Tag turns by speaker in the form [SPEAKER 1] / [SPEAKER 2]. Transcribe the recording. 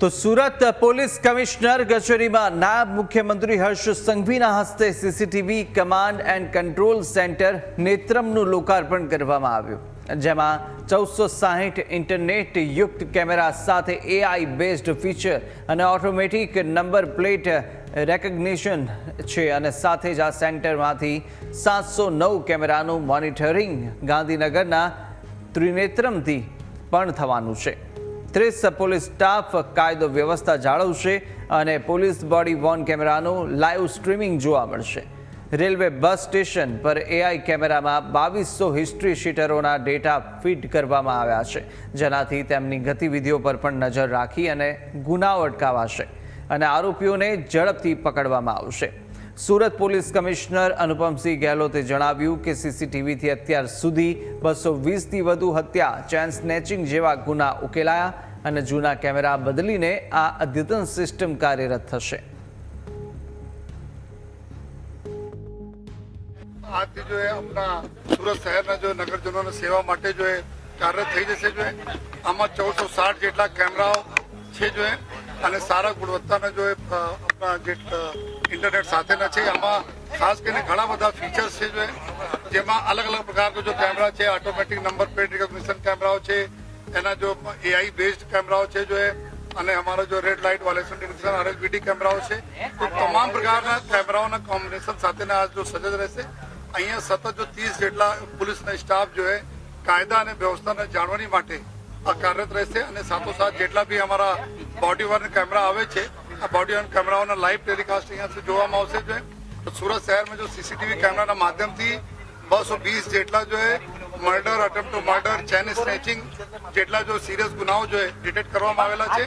[SPEAKER 1] તો Surat police commissioner કચેરીમાં નાયબ મુખ્યમંત્રી હર્ષ સંઘવીના હસ્તે CCTV command and control centre નેત્રમનું લોકાર્પણ કરવામાં આવ્યું. જેમાં ચૌદસો સાહીઠ ઇન્ટરનેટ યુક્ત કેમેરા સાથે એઆઈ બેઝડ ફીચર અને ઓટોમેટિક નંબર પ્લેટ રેકગ્નિશન છે અને સાથે જ આ સેન્ટરમાંથી સાતસો નવ કેમેરાનું મોનિટરિંગ ગાંધીનગરના ત્રિનેત્રમથી પણ થવાનું છે. ત્રીસ પોલીસ સ્ટાફ કાયદો વ્યવસ્થા જાળવશે અને પોલીસ બોડી વોર્ન કેમેરાનું લાઈવ સ્ટ્રીમિંગ જોવા મળશે. રેલવે બસ સ્ટેશન પર એઆઈ કેમેરામાં બાવીસો હિસ્ટ્રી શીટરોના ડેટા ફીડ કરવામાં આવ્યા છે. જેનાથી તેમની ગતિવિધિઓ પર પણ નજર રાખી અને ગુનાઓ અટકાવાશે. અને આરોપીઓને ઝડપથી પકડવામાં આવશે. સુરત પોલીસ કમિશનર અનુપમસિંહ ગેહલોતે જણાવ્યું કે સીસીટીવીથી અત્યાર સુધી બસો વીસથી વધુ હત્યા, ચેન સ્નેચિંગ જેવા ગુના ઉકેલાયા અને જૂના કેમેરા બદલીને આ અદ્યતન સિસ્ટમ કાર્યરત થશે.
[SPEAKER 2] આજથી જો આપણા સુરત શહેરના જો નગરજનોને સેવા માટે જો એ કાર્યરત થઈ જશે જો આમાં ચૌદસો સાઠ જેટલા કેમેરાઓ છે જો અને સારા ગુણવત્તાના જો આપણા જે ઇન્ટરનેટ સાથેના છે. આમાં ખાસ કરીને ઘણા બધા ફીચર્સ છે જેમાં અલગ અલગ પ્રકારના જો કેમેરા છે ઓટોમેટિક નંબર પ્લેટ રિકોગ્નિશન કેમેરાઓ છે, એના જો એઆઈ બેઝડ કેમેરાઓ છે જો અને અમારો જો red light violation detection RLBD કેમેરાઓ છે. તો તમામ પ્રકારના કેમેરાઓના કોમ્બિનેશન સાથેના આ જો સજજ રહેશે. અહીંયા સતત જો ત્રીસ જેટલા પોલીસના સ્ટાફ જો કાયદા અને વ્યવસ્થાને જાણવાની માટે આ કાર્યરત રહેશે અને સાથોસાથ જેટલા બી અમારા બોડી વર્ન કેમેરા આવે છે આ બોડી ઓન કેમેરાઓના લાઈવ ટેલિકાસ્ટ અહીંયાથી જોવામાં આવશે જો તો સુરત શહેરમાં જો સીસીટીવી કેમેરાના માધ્યમથી બસો વીસ જેટલા જો એ murder attempt to murder chain snatching જેટલા જો સિરિયસ ગુનાઓ જો એ ડિટેક્ટ કરવામાં આવેલા છે.